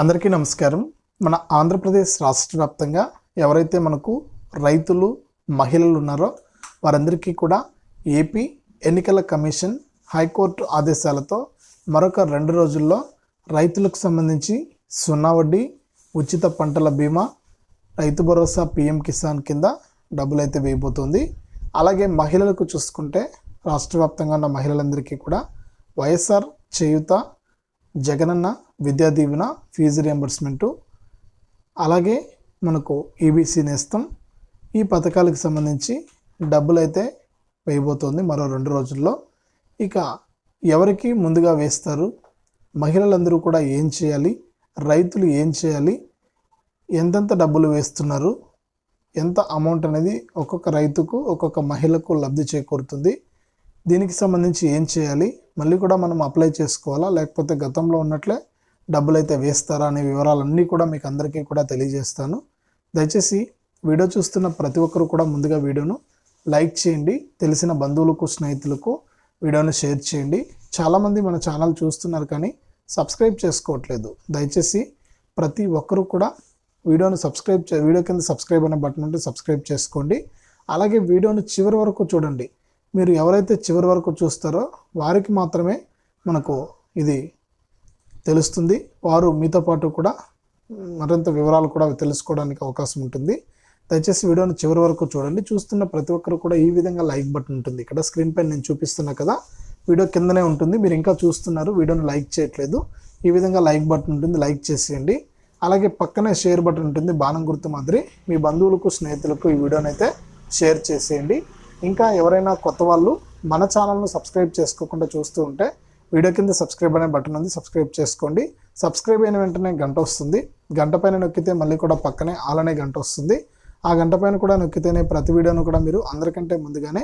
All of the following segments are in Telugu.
అందరికీ నమస్కారం. మన ఆంధ్రప్రదేశ్ రాష్ట్ర వ్యాప్తంగా ఎవరైతే మనకు రైతులు మహిళలు ఉన్నారో వారందరికీ కూడా ఏపీ ఎన్నికల కమిషన్ హైకోర్టు ఆదేశాలతో మరొక రెండు రోజుల్లో రైతులకు సంబంధించి సున్నా వడ్డీ ఉచిత పంటల బీమా రైతు భరోసా పిఎం కిసాన్ కింద డబ్బులు అయితే వేయబోతుంది. అలాగే మహిళలకు చూసుకుంటే రాష్ట్ర వ్యాప్తంగా ఉన్న మహిళలందరికీ కూడా వైఎస్ఆర్ చేయుత జగనన్న విద్యా దీవెన ఫీజు రియంబర్స్మెంటు అలాగే మనకు ఈబీసీ నేస్తం. ఈ పథకాలకు సంబంధించి డబ్బులు అయితే వేయబోతోంది మరో రెండు రోజుల్లో. ఇక ఎవరికి ముందుగా వేస్తారు? మహిళలందరూ కూడా ఏం చేయాలి? రైతులు ఏం చేయాలి? ఎంతెంత డబ్బులు వేస్తున్నారు? ఎంత అమౌంట్ అనేది ఒక్కొక్క రైతుకు ఒక్కొక్క మహిళకు లబ్ధి చేకూరుతుంది. దీనికి సంబంధించి ఏం చేయాలి? మళ్ళీ కూడా మనం అప్లై చేసుకోవాలా? లేకపోతే గతంలో ఉన్నట్లే డబ్బులు అయితే వేస్తారా అనే వివరాలన్నీ కూడా మీకు అందరికీ కూడా తెలియజేస్తాను. దయచేసి వీడియో చూస్తున్న ప్రతి ఒక్కరు కూడా ముందుగా వీడియోను లైక్ చేయండి తెలిసిన బంధువులకు స్నేహితులకు వీడియోను షేర్ చేయండి. చాలామంది మన ఛానల్ చూస్తున్నారు కానీ సబ్స్క్రైబ్ చేసుకోవట్లేదు. దయచేసి ప్రతి ఒక్కరు కూడా వీడియోను సబ్స్క్రైబ్ చే వీడియో కింద సబ్స్క్రైబ్ అనే బటన్ ఉంటే సబ్స్క్రైబ్ చేసుకోండి. అలాగే వీడియోను చివరి వరకు చూడండి. మీరు ఎవరైతే చివరి వరకు చూస్తారో వారికి మాత్రమే మనకు ఇది తెలుస్తుంది. వారు మీతో పాటు కూడా మరింత వివరాలు కూడా తెలుసుకోవడానికి అవకాశం ఉంటుంది. దయచేసి వీడియోని చివరి వరకు చూడండి. చూస్తున్న ప్రతి ఒక్కరు కూడా ఈ విధంగా లైక్ బటన్ ఉంటుంది. ఇక్కడ స్క్రీన్ పైన నేను చూపిస్తున్నా కదా వీడియో కిందనే ఉంటుంది. మీరు ఇంకా చూస్తున్నారు వీడియోని లైక్ చేయట్లేదు. ఈ విధంగా లైక్ బటన్ ఉంటుంది లైక్ చేసేయండి. అలాగే పక్కనే షేర్ బటన్ ఉంటుంది బాణం గుర్తు మాదిరి. మీ బంధువులకు స్నేహితులకు ఈ వీడియోని అయితే షేర్ చేసేయండి. ఇంకా ఎవరైనా కొత్త వాళ్ళు మన ఛానల్ను సబ్స్క్రైబ్ చేసుకోకుండా చూస్తూ ఉంటే వీడియో కింద సబ్స్క్రైబ్ అనే బటన్ ఉంది సబ్స్క్రైబ్ చేసుకోండి. సబ్స్క్రైబ్ అయిన వెంటనే గంట వస్తుంది. గంట పైన నొక్కితే మళ్ళీ కూడా పక్కనే ఆలనే గంట వస్తుంది. ఆ గంట పైన కూడా నొక్కితేనే ప్రతి వీడియోను కూడా మీరు అందరికంటే ముందుగానే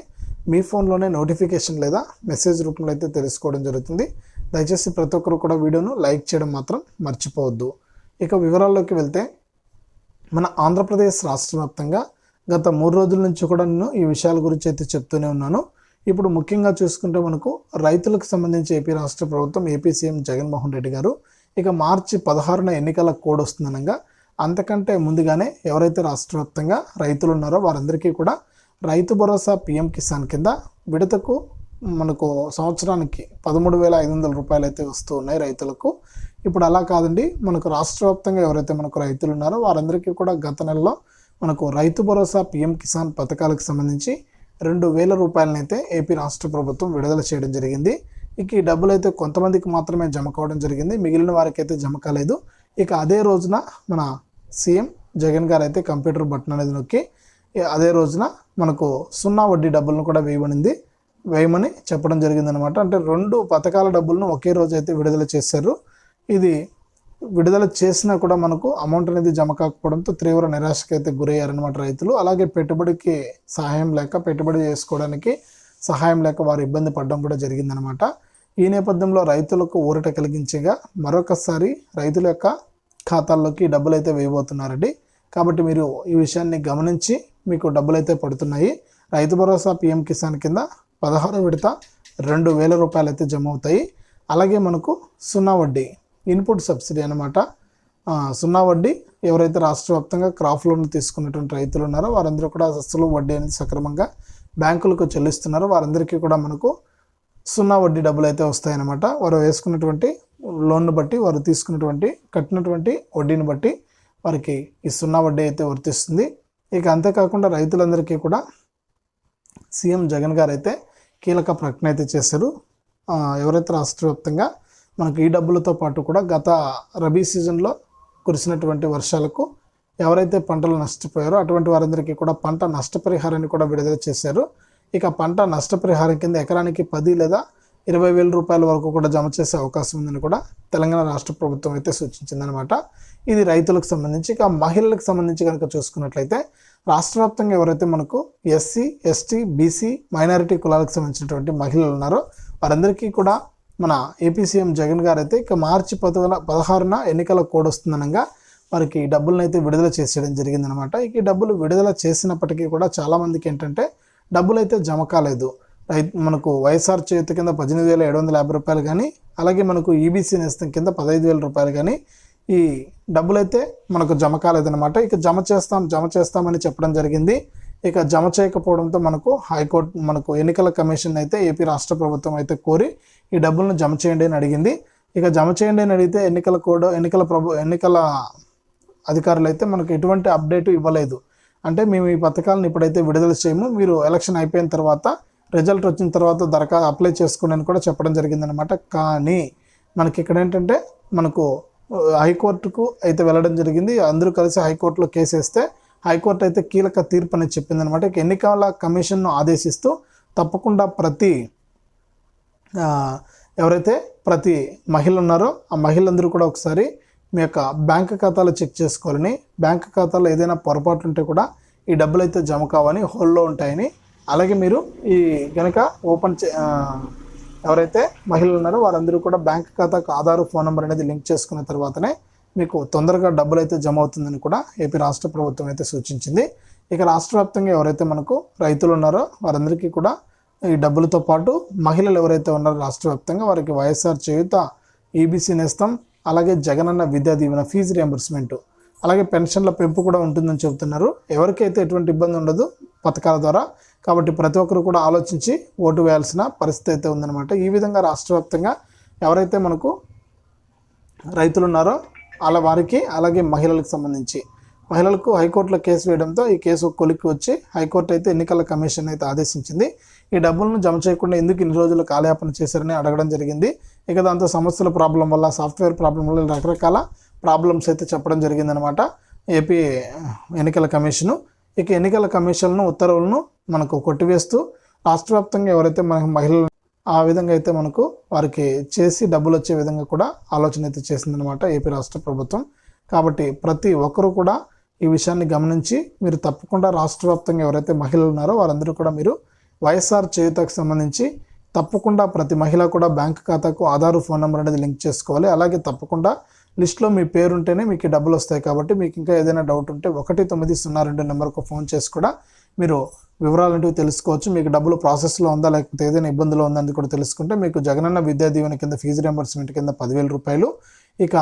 మీ ఫోన్లోనే నోటిఫికేషన్ లేదా మెసేజ్ రూపంలో అయితే తెలుసుకోవడం జరుగుతుంది. దయచేసి ప్రతి ఒక్కరు కూడా వీడియోను లైక్ చేయడం మాత్రం మర్చిపోవద్దు. ఇక వివరాల్లోకి వెళ్తే మన ఆంధ్రప్రదేశ్ రాష్ట్ర వ్యాప్తంగా గత మూడు రోజుల నుంచి కూడా నేను ఈ విషయాల గురించి అయితే చెప్తూనే ఉన్నాను. ఇప్పుడు ముఖ్యంగా చూసుకుంటే మనకు రైతులకు సంబంధించి ఏపీ రాష్ట్ర ప్రభుత్వం ఏపీ సీఎం జగన్మోహన్ రెడ్డి గారు ఇక మార్చి పదహారున ఎన్నికల కోడ్ వస్తుందనగా. అంతకంటే ముందుగానే ఎవరైతే రాష్ట్ర వ్యాప్తంగా రైతులు ఉన్నారో వారందరికీ కూడా రైతు భరోసా పిఎం కిసాన్ కింద విడతకు మనకు సంవత్సరానికి పదమూడు వేల ఐదు వందల రూపాయలు అయితే వస్తూ ఉన్నాయి రైతులకు. ఇప్పుడు అలా కాదండి మనకు రాష్ట్ర వ్యాప్తంగా ఎవరైతే మనకు రైతులు ఉన్నారో వారందరికీ కూడా గత నెలలో మనకు రైతు భరోసా పిఎం కిసాన్ పథకాలకు సంబంధించి రెండు వేల రూపాయలనైతే ఏపీ రాష్ట్ర ప్రభుత్వం విడుదల చేయడం జరిగింది. ఇక ఈ డబ్బులు అయితే కొంతమందికి మాత్రమే జమ కావడం జరిగింది. మిగిలిన వారికి అయితే జమ కాలేదు. ఇక అదే రోజున మన సీఎం జగన్ గారు అయితే కంప్యూటర్ బటన్ అనేది నొక్కి అదే రోజున మనకు సున్నా వడ్డీ డబ్బులను కూడా వేయబడింది వేయమని చెప్పడం జరిగిందనమాట అంటే రెండు పథకాల డబ్బులను ఒకే రోజు అయితే విడుదల చేశారు. ఇది విడుదల చేసినా కూడా మనకు అమౌంట్ అనేది జమ కాకపోవడంతో తీవ్ర నిరాశకి అయితే గురయ్యారనమాట రైతులు. అలాగే పెట్టుబడికి సహాయం లేక పెట్టుబడి చేసుకోవడానికి సహాయం లేక వారు ఇబ్బంది పడడం కూడా జరిగిందనమాట ఈ నేపథ్యంలో రైతులకు ఊరట కలిగించగా మరొకసారి రైతుల యొక్క ఖాతాల్లోకి డబ్బులు అయితే వేయబోతున్నారండి. కాబట్టి మీరు ఈ విషయాన్ని గమనించి మీకు డబ్బులు అయితే పడుతున్నాయి. రైతు భరోసా పిఎం కిసాన్ కింద పదహారు విడత రెండు వేల రూపాయలు అయితే జమ అవుతాయి. అలాగే మనకు సున్నా వడ్డీ ఇన్పుట్ సబ్సిడీ అనమాట సున్నా వడ్డీ ఎవరైతే రాష్ట్ర వ్యాప్తంగా క్రాప్ లోన్ తీసుకున్నటువంటి రైతులు ఉన్నారో వారందరూ కూడా అసలు వడ్డీ అనేది సక్రమంగా బ్యాంకులకు చెల్లిస్తున్నారో. వారందరికీ కూడా మనకు సున్నా వడ్డీ డబ్బులు అయితే వస్తాయన్నమాట. వారు వేసుకున్నటువంటి లోన్ను బట్టి వారు తీసుకున్నటువంటి కట్టినటువంటి వడ్డీని బట్టి వారికి ఈ సున్నా వడ్డీ అయితే వర్తిస్తుంది. ఇక అంతేకాకుండా రైతులందరికీ కూడా సీఎం జగన్ గారు అయితే కీలక ప్రకటన అయితే చేశారు. ఎవరైతే రాష్ట్ర వ్యాప్తంగా మనకు ఈ డబ్బులతో పాటు కూడా గత రబీ సీజన్లో కురిసినటువంటి వర్షాలకు ఎవరైతే పంటలు నష్టపోయారో అటువంటి వారందరికీ కూడా పంట నష్టపరిహారాన్ని కూడా విడుదల చేశారు. ఇక పంట నష్టపరిహారం కింద ఎకరానికి పది లేదా ఇరవై వేల రూపాయల వరకు కూడా జమ చేసే అవకాశం ఉందని కూడా తెలంగాణ రాష్ట్ర ప్రభుత్వం అయితే సూచించిందనమాట ఇది రైతులకు సంబంధించి ఇక మహిళలకు సంబంధించి కనుక చూసుకున్నట్లయితే రాష్ట్ర వ్యాప్తంగా ఎవరైతే మనకు ఎస్సీ ఎస్టీ బీసీ మైనారిటీ కులాలకు సంబంధించినటువంటి మహిళలు ఉన్నారో వారందరికీ కూడా మన ఏపీ సీఎం జగన్ గారు అయితే ఇక మార్చి పదవల పదహారున ఎన్నికల కోడ్ వస్తుందనగా వారికి ఈ డబ్బులను అయితే విడుదల చేసేయడం జరిగిందనమాట. ఇక ఈ డబ్బులు విడుదల చేసినప్పటికీ కూడా చాలామందికి ఏంటంటే డబ్బులు అయితే జమ కాలేదు. రైతు మనకు వైఎస్ఆర్ చేతి కింద పద్దెనిమిది వేల ఏడు వందల యాభై రూపాయలు కానీ అలాగే మనకు ఈబీసీ నేస్తం కింద పదహైదు వేల రూపాయలు కానీ ఈ డబ్బులైతే మనకు జమ కాలేదన్నమాట ఇక జమ చేస్తాం జమ చేస్తామని చెప్పడం జరిగింది. ఇక జమ చేయకపోవడంతో మనకు హైకోర్టు మనకు ఎన్నికల కమిషన్ అయితే ఏపీ రాష్ట్ర ప్రభుత్వం అయితే కోరి ఈ డబ్బులను జమ చేయండి అని అడిగింది. ఇక జమ చేయండి అని అడిగితే ఎన్నికల కోడ్ ఎన్నికల ప్రభు ఎన్నికల అధికారులు అయితే మనకు ఎటువంటి అప్డేట్ ఇవ్వలేదు. అంటే మేము ఈ పథకాలను ఇప్పుడైతే విడుదల చేయము. మీరు ఎలక్షన్ అయిపోయిన తర్వాత రిజల్ట్ వచ్చిన తర్వాత దరఖా అప్లై చేసుకోండి అని కూడా చెప్పడం జరిగిందనమాట కానీ మనకి ఇక్కడ ఏంటంటే మనకు హైకోర్టుకు అయితే వెళ్ళడం జరిగింది. అందరూ కలిసి హైకోర్టులో కేసు వేస్తే హైకోర్టు అయితే కీలక తీర్పు అని చెప్పిందనమాట అనమాట ఎన్నికల కమిషన్ను ఆదేశిస్తూ తప్పకుండా ప్రతి ఎవరైతే ప్రతి మహిళ ఉన్నారో ఆ మహిళలందరూ కూడా ఒకసారి మీ యొక్క బ్యాంక్ ఖాతాలు చెక్ చేసుకోవాలని బ్యాంక్ ఖాతాలో ఏదైనా పొరపాటు ఉంటే కూడా ఈ డబ్బులు అయితే జమ కావని హోల్లో ఉంటాయని అలాగే మీరు ఈ కనుక ఓపెన్ చే ఎవరైతే మహిళలు ఉన్నారో వారందరూ కూడా బ్యాంక్ ఖాతాకు ఆధార్ ఫోన్ నెంబర్ అనేది లింక్ చేసుకున్న తర్వాతనే మీకు తొందరగా డబ్బులు అయితే జమ అవుతుందని కూడా ఏపీ రాష్ట్ర ప్రభుత్వం అయితే సూచించింది. ఇక రాష్ట్ర వ్యాప్తంగా ఎవరైతే మనకు రైతులు ఉన్నారో వారందరికీ కూడా ఈ డబ్బులతో పాటు మహిళలు ఎవరైతే ఉన్నారో రాష్ట్ర వ్యాప్తంగా వారికి వైఎస్ఆర్ చేయుత ఈబీసీ నేస్తం అలాగే జగనన్న విద్యా దీవెన ఫీజు రియంబర్స్మెంట్ అలాగే పెన్షన్ల పెంపు కూడా ఉంటుందని చెబుతున్నారు. ఎవరికైతే ఎటువంటి ఇబ్బంది ఉండదు పథకాల ద్వారా కాబట్టి ప్రతి ఒక్కరు కూడా ఆలోచించి ఓటు వేయాల్సిన పరిస్థితి అయితే ఉందన్నమాట. ఈ విధంగా రాష్ట్ర వ్యాప్తంగా ఎవరైతే మనకు రైతులు ఉన్నారో అలా వారికి అలాగే మహిళలకు సంబంధించి. మహిళలకు హైకోర్టులో కేసు వేయడంతో ఈ కేసు కొలిక్కి వచ్చి హైకోర్టు అయితే ఎన్నికల కమిషన్ అయితే ఆదేశించింది. ఈ డబ్బులను జమ చేయకుండా ఎందుకు ఇన్ని రోజులు కాలయాపన చేశారని అడగడం జరిగింది. ఇక దాంతో సమస్యల ప్రాబ్లం వల్ల సాఫ్ట్వేర్ ప్రాబ్లం వల్ల రకరకాల ప్రాబ్లమ్స్ అయితే చెప్పడం జరిగిందనమాట ఏపీ ఎన్నికల కమిషను. ఇక ఎన్నికల కమిషన్ను ఉత్తర్వులను మనకు కొట్టివేస్తూ రాష్ట్ర వ్యాప్తంగా ఎవరైతే మన మహిళలు ఆ విధంగా అయితే మనకు వారికి చేసి డబ్బులు వచ్చే విధంగా కూడా ఆలోచన అయితే చేసిందనమాట ఏపీ రాష్ట్ర ప్రభుత్వం. కాబట్టి ప్రతి ఒక్కరూ కూడా ఈ విషయాన్ని గమనించి మీరు తప్పకుండా రాష్ట్ర వ్యాప్తంగా ఎవరైతే మహిళలు ఉన్నారో వారందరూ కూడా మీరు వైఎస్ఆర్ చేయుతకు సంబంధించి తప్పకుండా ప్రతి మహిళ కూడా బ్యాంక్ ఖాతాకు ఆధార్ ఫోన్ నెంబర్ అనేది లింక్ చేసుకోవాలి. అలాగే తప్పకుండా లిస్ట్లో మీ పేరు ఉంటేనే మీకు డబ్బులు వస్తాయి కాబట్టి మీకు ఇంకా ఏదైనా డౌట్ ఉంటే ఒకటి తొమ్మిది సున్నా రెండు నెంబర్కు ఫోన్ చేసి కూడా మీరు వివరాలంటివి తెలుసుకోవచ్చు. మీకు డబ్బులు ప్రాసెస్లో ఉందా లేకపోతే ఏదైనా ఇబ్బందిలో ఉందా అని కూడా తెలుసుకుంటే మీకు జగనన్న విద్యా దీవెన కింద ఫీజు రియంబర్స్మెంట్ కింద పదివేల రూపాయలు ఇక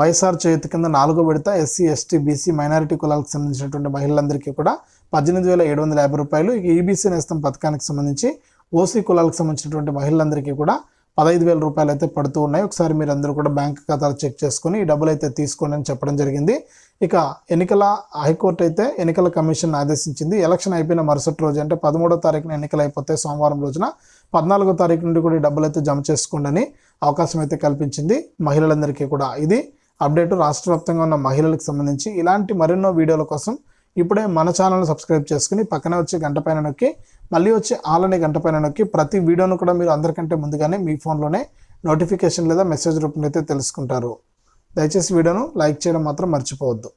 వైఎస్ఆర్ చేతి కింద నాలుగో విడత ఎస్సీ ఎస్టీ బీసీ మైనారిటీ కులాలకు సంబంధించినటువంటి మహిళలందరికీ కూడా పద్దెనిమిది వేల ఏడు వందల యాభై రూపాయలు ఇక ఈబీసీ నేస్తం పథకానికి సంబంధించి ఓసీ కులాలకు సంబంధించినటువంటి మహిళలందరికీ కూడా పదహైదు వేల రూపాయలు అయితే పడుతూ ఉన్నాయి. ఒకసారి మీరు అందరూ కూడా బ్యాంక్ ఖాతాలు చెక్ చేసుకుని ఈ డబ్బులు అయితే తీసుకోండి అని చెప్పడం జరిగింది. ఇక ఎన్నికల హైకోర్టు అయితే ఎన్నికల కమిషన్ ఆదేశించింది. ఎలక్షన్ అయిపోయిన మరుసటి రోజు అంటే పదమూడో తారీఖున ఎన్నికలు అయిపోతే సోమవారం రోజున పద్నాలుగో తారీఖు నుండి కూడా డబ్బులు అయితే జమ చేసుకోండి అవకాశం అయితే కల్పించింది మహిళలందరికీ కూడా. ఇది అప్డేట్. రాష్ట్ర వ్యాప్తంగా ఉన్న మహిళలకు సంబంధించి ఇలాంటి మరెన్నో వీడియోల కోసం ఇప్పుడే మన ఛానల్ సబ్స్క్రైబ్ చేసుకుని పక్కనే వచ్చే గంట పైన నొక్కి మళ్ళీ వచ్చే ఆలనే గంట పైన నొక్కి ప్రతి వీడియోను కూడా మీరు అందరికంటే ముందుగానే మీ ఫోన్లోనే నోటిఫికేషన్ లేదా మెసేజ్ రూపంలో అయితే తెలుసుకుంటారు. దయచేసి వీడియోను లైక్ చేయడం మాత్రం మర్చిపోవద్దు.